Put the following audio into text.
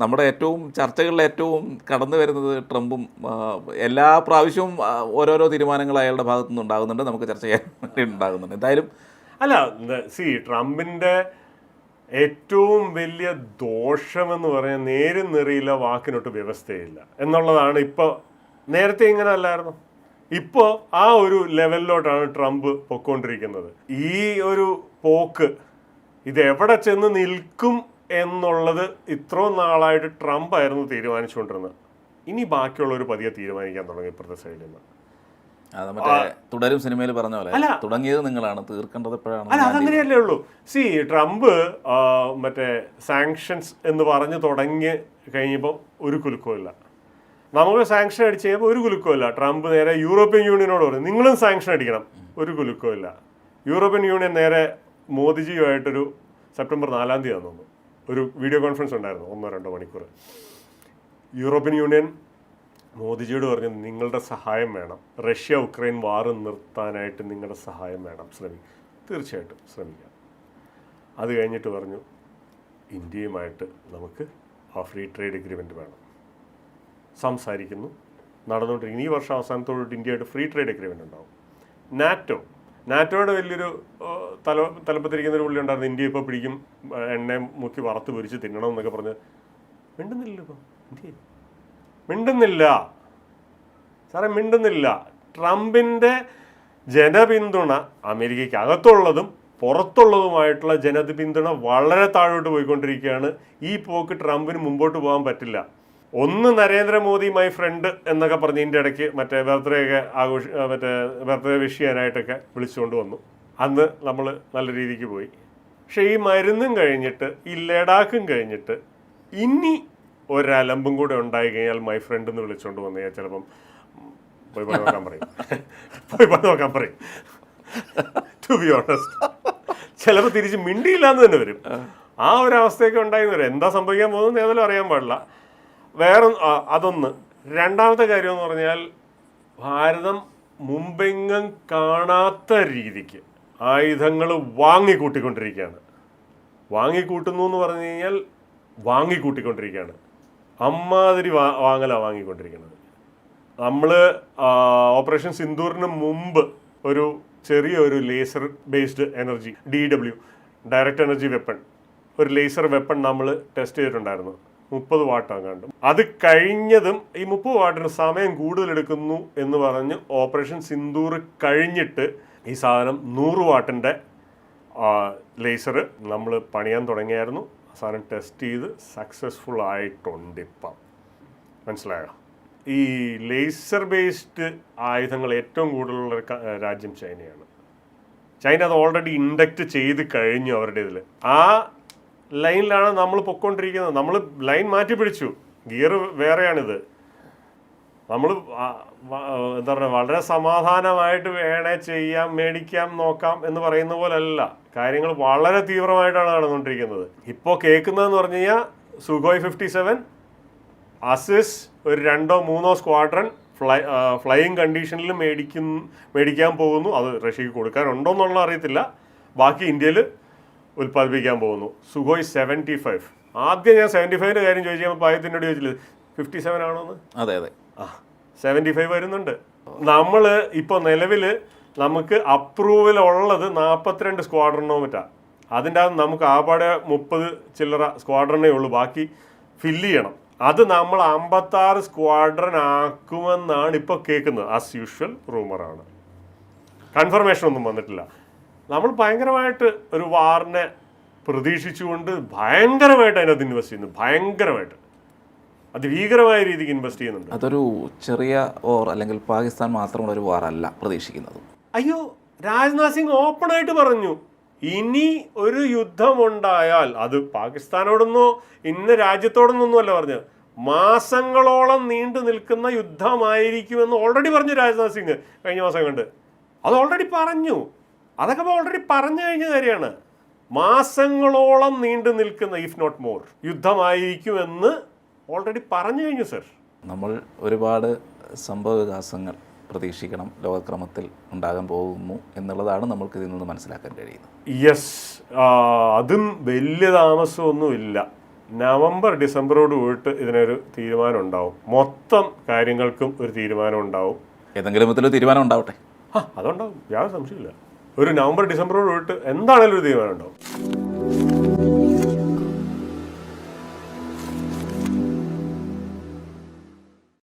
നമ്മുടെ ഏറ്റവും ചർച്ചകളിൽ ഏറ്റവും കടന്നു വരുന്നത് ട്രംപും എല്ലാ പ്രാവശ്യവും ഓരോരോ തീരുമാനങ്ങൾ അയാളുടെ ഭാഗത്തു നിന്ന് ഉണ്ടാകുന്നുണ്ട്. നമുക്ക് ചർച്ച ചെയ്യാൻ വേണ്ടി ഉണ്ടാകുന്നുണ്ട്. എന്തായാലും അല്ല സി ട്രംപിന്റെ ഏറ്റവും വലിയ ദോഷമെന്ന് പറയാൻ നേരും നിറയില്ല വാക്കിനൊട്ട് വ്യവസ്ഥയില്ല എന്നുള്ളതാണ് ഇപ്പോൾ നേരത്തെ ഇങ്ങനെ അല്ലായിരുന്നു? ഇപ്പോൾ ആ ഒരു ലെവലിലോട്ടാണ് ട്രംപ് പൊക്കോണ്ടിരിക്കുന്നത്. ഈ ഒരു പോക്ക് ഇത് എവിടെ ചെന്ന് നിൽക്കും എന്നുള്ളത് ഇത്രയും നാളായിട്ട് ട്രംപ് ആയിരുന്നു തീരുമാനിച്ചുകൊണ്ടിരുന്നത്. ഇനി ബാക്കിയുള്ള ഒരു പതിയെ തീരുമാനിക്കാൻ തുടങ്ങി ഇപ്പുറത്തെ സൈഡിൽ നിന്ന് തുടരും സിനിമയിൽ പറഞ്ഞ പോലെ. തുടങ്ങിയത് നിങ്ങളാണ് തീർക്കേണ്ടത് എപ്പോഴാണ് അല്ല അതങ്ങനെയല്ലേ ഉള്ളൂ. സി ട്രംപ് മറ്റേ സാങ്ഷൻസ് എന്ന് പറഞ്ഞ് തുടങ്ങി കഴിഞ്ഞപ്പോൾ ഒരു കുലുക്കമില്ല നമുക്ക് സാങ്ഷൻ അടിച്ച് കഴിയുമ്പോൾ ഒരു കുലുക്കമില്ല ട്രംപ് നേരെ യൂറോപ്യൻ യൂണിയനോട് പറഞ്ഞു നിങ്ങളും സാങ്ഷൻ അടിക്കണം. ഒരു കുലുക്കമില്ല യൂറോപ്യൻ യൂണിയൻ നേരെ മോദിജിയുമായിട്ടൊരു സെപ്റ്റംബർ നാലാം തീയതി തോന്നുന്നു. ഒരു വീഡിയോ കോൺഫറൻസ് ഉണ്ടായിരുന്നു ഒന്നോ രണ്ടോ മണിക്കൂർ യൂറോപ്യൻ യൂണിയൻ മോദിജിയോട് പറഞ്ഞു നിങ്ങളുടെ സഹായം വേണം. റഷ്യ ഉക്രൈൻ വാർ നിർത്താനായിട്ട് നിങ്ങളുടെ സഹായം വേണം. ശ്രമിക്കും തീർച്ചയായിട്ടും ശ്രമിക്കാം. അത് കഴിഞ്ഞിട്ട് പറഞ്ഞു ഇന്ത്യയുമായിട്ട് നമുക്ക് ആ ഫ്രീ ട്രേഡ് എഗ്രിമെന്റ് വേണം. സംസാരിക്കുന്നു. നടന്നുകൊണ്ടിരിക്കുന്നു. ഈ വർഷം അവസാനത്തോട് ഇന്ത്യയായിട്ട് ഫ്രീ ട്രേഡ് എഗ്രിമെന്റ് ഉണ്ടാവും. നാറ്റോ നാറ്റോയുടെ വലിയൊരു തല തലപ്പത്തിരിക്കുന്ന ഒരു പുള്ളി ഉണ്ടായിരുന്നു. ഇന്ത്യ ഇപ്പോൾ പിടിക്കും എണ്ണയും മുക്കി വറുത്ത് പൊരിച്ച് തിന്നണം എന്നൊക്കെ പറഞ്ഞ്. മിണ്ടുന്നില്ല ഇപ്പോൾ ഇന്ത്യ. മിണ്ടുന്നില്ല. സാറേ മിണ്ടുന്നില്ല. ട്രംപിന്റെ ജനപിന്തുണ അമേരിക്കയ്ക്ക് അകത്തുള്ളതും പുറത്തുള്ളതുമായിട്ടുള്ള ജനപിന്തുണ വളരെ താഴോട്ട് പോയിക്കൊണ്ടിരിക്കുകയാണ്. ഈ പോക്ക് ട്രംപിന് മുമ്പോട്ട് പോകാൻ പറ്റില്ല. ഒന്ന് നരേന്ദ്രമോദി മൈ ഫ്രണ്ട് എന്നൊക്കെ പറഞ്ഞ് ഇതിന്റെ ഇടയ്ക്ക് മറ്റേ ബർത്ത്ഡേ ഒക്കെ ആഘോഷ മറ്റേ ബർത്ത്ഡേ വിഷ് ചെയ്യാനായിട്ടൊക്കെ വിളിച്ചുകൊണ്ട് വന്നു. അന്ന് നമ്മൾ നല്ല രീതിക്ക് പോയി. പക്ഷേ ഈ മരുന്നും കഴിഞ്ഞിട്ട് ഈ ലഡാക്കും കഴിഞ്ഞിട്ട് ഇനി ഒരലമ്പും കൂടെ ഉണ്ടായി കഴിഞ്ഞാൽ മൈ ഫ്രണ്ട് എന്ന് വിളിച്ചുകൊണ്ട് വന്നു കഴിഞ്ഞാൽ ചിലപ്പം പോയി പണി നോക്കാൻ പറയും. പോയി പണി നോക്കാൻ പറയും. ടു ബി ഓണസ്റ്റ് ചിലപ്പോൾ തിരിച്ച് മിണ്ടിയില്ല എന്ന് തന്നെ വരും. ആ ഒരു അവസ്ഥയൊക്കെ ഉണ്ടായിരുന്നു എന്താ സംഭവിക്കാൻ പോകുന്നത് ഏതായാലും അറിയാൻ പാടില്ല. വേറെ അതൊന്ന്. രണ്ടാമത്തെ കാര്യം എന്ന് പറഞ്ഞാൽ ഭാരതം മുമ്പെങ്ങും കാണാത്ത രീതിക്ക് ആയുധങ്ങൾ വാങ്ങിക്കൂട്ടിക്കൊണ്ടിരിക്കുകയാണ്. വാങ്ങിക്കൂട്ടുന്നു എന്ന് പറഞ്ഞു കഴിഞ്ഞാൽ വാങ്ങിക്കൂട്ടിക്കൊണ്ടിരിക്കുകയാണ്. അമ്മാതിരി വാ വാങ്ങലാണ് വാങ്ങിക്കൊണ്ടിരിക്കുന്നത്. നമ്മൾ ഓപ്പറേഷൻ സിന്ദൂറിന് മുമ്പ് ഒരു ചെറിയ ഒരു laser based energy D W direct energy weapon ഒരു ലേസർ വെപ്പൺ നമ്മൾ ടെസ്റ്റ് ചെയ്തിട്ടുണ്ടായിരുന്നു. മുപ്പത് വാട്ടാണ് കണ്ടു അത് കഴിഞ്ഞതും ഈ മുപ്പത് വാട്ടിന് സമയം കൂടുതൽ എടുക്കുന്നു എന്ന് പറഞ്ഞ് ഓപ്പറേഷൻ സിന്ദൂർ കഴിഞ്ഞിട്ട് ഈ സാധനം നൂറ് വാട്ടിന്റെ ലേസർ നമ്മൾ പണിയാൻ തുടങ്ങിയായിരുന്നു. സാധനം ടെസ്റ്റ് ചെയ്ത് സക്സസ്ഫുൾ ആയിട്ടുണ്ട് ഇപ്പം. മനസ്സിലായോ? ഈ ലേസർ ബേസ്ഡ് ആയുധങ്ങൾ ഏറ്റവും കൂടുതലുള്ള രാജ്യം ചൈനയാണ്. ചൈന അത് ഓൾറെഡി ഇൻഡക്റ്റ് ചെയ്ത് കഴിഞ്ഞു അവരുടെ ഇതിൽ ആ ലൈനിലാണ് നമ്മൾ പൊക്കൊണ്ടിരിക്കുന്നത്. നമ്മൾ ലൈൻ മാറ്റി പിടിച്ചു. ഗിയർ വേറെയാണിത്. നമ്മൾ എന്താ പറയുക വളരെ സമാധാനമായിട്ട് വേണേ ചെയ്യാം മേടിക്കാം നോക്കാം എന്ന് പറയുന്ന പോലല്ല. കാര്യങ്ങൾ വളരെ തീവ്രമായിട്ടാണ് നടന്നുകൊണ്ടിരിക്കുന്നത്. ഇപ്പോൾ കേൾക്കുന്നതെന്ന് പറഞ്ഞു കഴിഞ്ഞാൽ സുഖോയ് ഫിഫ്റ്റി സെവൻ അസിസ് ഒരു രണ്ടോ മൂന്നോ സ്ക്വാഡ്രൺ ഫ്ലൈ ഫ്ലൈയിങ് കണ്ടീഷനിൽ മേടിക്കും മേടിക്കാൻ പോകുന്നു. അത് റഷ്യക്ക് കൊടുക്കാനുണ്ടോ എന്നുള്ള അറിയത്തില്ല. ബാക്കി ഇന്ത്യയിൽ ഉൽപ്പാദിപ്പിക്കാൻ പോകുന്നു. സുഖോയ് സെവന്റി ഫൈവ് ആദ്യം ഞാൻ സെവന്റി ഫൈവിന്റെ കാര്യം ചോദിച്ചു ചോദിച്ചപ്പോൾ പായത്തിനോട് ചോദിച്ചില്ല ഫിഫ്റ്റി സെവൻ ആണോ എന്ന് അതെ അതെ. ആ സെവന്റി ഫൈവ് വരുന്നുണ്ട്. നമ്മൾ ഇപ്പോൾ നിലവിൽ നമുക്ക് അപ്രൂവൽ ഉള്ളത് നാൽപ്പത്തിരണ്ട് സ്ക്വാഡ്രണോ മറ്റാ അതിന്റെ അകത്ത് നമുക്ക് ആപാടെ മുപ്പത് ചില്ലറ സ്ക്വാഡ്രണേ ഉള്ളൂ. ബാക്കി ഫില്ല് ചെയ്യണം. അത് നമ്മൾ അമ്പത്താറ് സ്ക്വാഡ്രൻ ആക്കുമെന്നാണ് ഇപ്പോൾ കേൾക്കുന്നത്. ആസ് യൂഷ്വൽ റൂമറാണ് കൺഫർമേഷൻ ഒന്നും വന്നിട്ടില്ല. നമ്മൾ ഭയങ്കരമായിട്ട് ഒരു വാറിനെ പ്രതീക്ഷിച്ചുകൊണ്ട് ഭയങ്കരമായിട്ട് അതിനകത്ത് ഇൻവെസ്റ്റ് ചെയ്യുന്നു ഭയങ്കരമായിട്ട്. അതിഭീകരമായ രീതിക്ക് ഇൻവെസ്റ്റ് ചെയ്യുന്നുണ്ട്. അതൊരു ചെറിയ ഓർ അല്ലെങ്കിൽ പാകിസ്ഥാൻ മാത്രമുള്ള ഒരു വാറല്ല പ്രതീക്ഷിക്കുന്നത്. അയ്യോ രാജ്നാഥ് സിംഗ് ഓപ്പണായിട്ട് പറഞ്ഞു ഇനി ഒരു യുദ്ധമുണ്ടായാൽ അത് പാകിസ്ഥാനോടൊന്നോ ഇന്ന രാജ്യത്തോടൊന്നൊന്നും അല്ല പറഞ്ഞത്. മാസങ്ങളോളം നീണ്ടു നിൽക്കുന്ന യുദ്ധമായിരിക്കുമെന്ന് ഓൾറെഡി പറഞ്ഞു രാജ്നാഥ് സിംഗ് കഴിഞ്ഞ മാസം കണ്ട്. അത് ഓൾറെഡി പറഞ്ഞു. അതൊക്കെ ഓൾറെഡി പറഞ്ഞു കഴിഞ്ഞ കാര്യമാണ്. മാസങ്ങളോളം നീണ്ടു നിൽക്കുന്ന ഇഫ് നോട്ട് മോർ യുദ്ധമായിരിക്കും എന്ന് ഓൾറെഡി പറഞ്ഞു കഴിഞ്ഞു സർ നമ്മൾ ഒരുപാട് സംഭവ വികാസങ്ങൾ പ്രതീക്ഷിക്കണം ലോകക്രമത്തിൽ ഉണ്ടാകാൻ പോകുന്നു എന്നുള്ളതാണ് നമ്മൾക്ക് ഇതിൽ നിന്ന് മനസ്സിലാക്കാൻ കഴിയുന്നത്. യെസ് അതും വലിയ താമസമൊന്നുമില്ല. നവംബർ ഡിസംബറോട് പോയിട്ട് ഇതിനൊരു തീരുമാനം ഉണ്ടാവും. മൊത്തം കാര്യങ്ങൾക്കും ഒരു തീരുമാനം ഉണ്ടാവും. ഏതെങ്കിലും വിധത്തിൽ തീരുമാനം ഉണ്ടാവട്ടെ. ആ അതുണ്ടാവും. യാതൊരു സംശയമില്ല ഒരു നവംബർ ഡിസംബറോട് പോയിട്ട് എന്താണെങ്കിലും ഒരു തീരുമാനം ഉണ്ടാവും.